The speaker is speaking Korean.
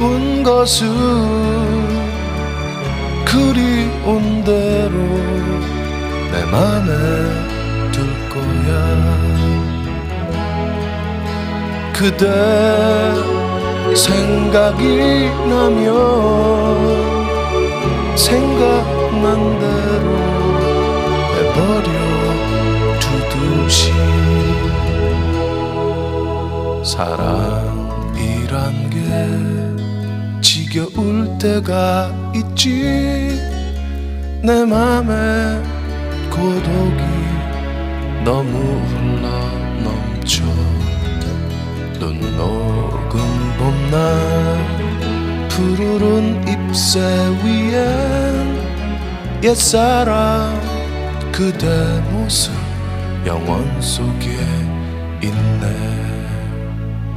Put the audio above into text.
모든 것을 그리운 대로 내 맘에 둘 거야. 그대 생각이 나면 생각난 대로 내버려 두듯이 사랑 이란 게 지겨울 때가 있지. 내 맘에 고독이 너무 흘러 넘쳐. 눈 녹은 봄날 푸르른 잎새 위엔 옛사랑 그대 모습 영원 속에 있네